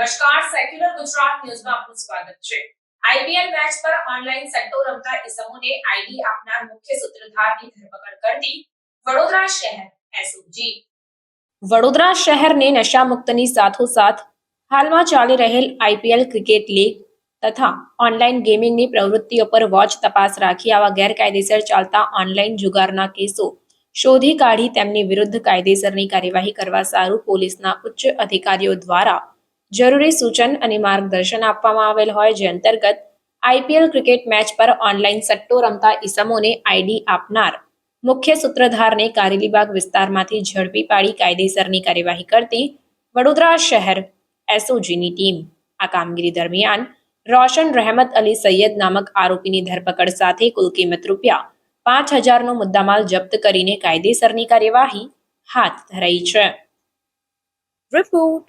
નમસ્કાર સેક્યુલર ગુજરાત ન્યૂઝમાં આપનું સ્વાગત છે આઈપીએલ મેચ પર ઓનલાઈન સટ્ટો રમતા ઇસમોને આઈડી આપનાર મુખ્ય સૂત્રધારની ધરપકડ કરતી વડોદરા શહેર એસઓજી વડોદરા શહેરને નશામુક્તની સાથોસાથ હાલમાં ચાલી રહેલ આઈપીએલ ક્રિકેટ લીગ તથા ઓનલાઈન ગેમિંગની પ્રવૃત્તિઓ પર વોચ તપાસ રાખી આવા ગેરકાયદેસર ચાલતા ઓનલાઈન જુગારના કેસો શોધી કાઢી તેમની વિરુદ્ધ કાયદેસરની કાર્યવાહી કરવા સારું પોલીસના ઉચ્ચ અધિકારીઓ દ્વારા જરૂરી સૂચન અને માર્ગદર્શન આપવામાં આવેલ હોય જે અંતર્ગત આઈપીએલ ક્રિકેટ મેચ પર ઓનલાઈન સટ્ટો રમતા ઈસમોને આઈડી આપનાર. મુખ્ય સૂત્રધારને કારેલીબાગ વિસ્તારમાંથી ઝડપી પાડી કાયદેસરની કાર્યવાહી કરતી વડોદરા શહેર એસઓજીની ટીમ. આ કામગીરી દરમિયાન રોશન રહેમત અલી સૈયદ નામક આરોપીની ધરપકડ સાથે કુલ કિંમત રૂપિયા પાંચ હજારનો મુદ્દામાલ જપ્ત કરીને કાયદેસરની કાર્યવાહી હાથ ધરાઈ છે. રિપોર્ટ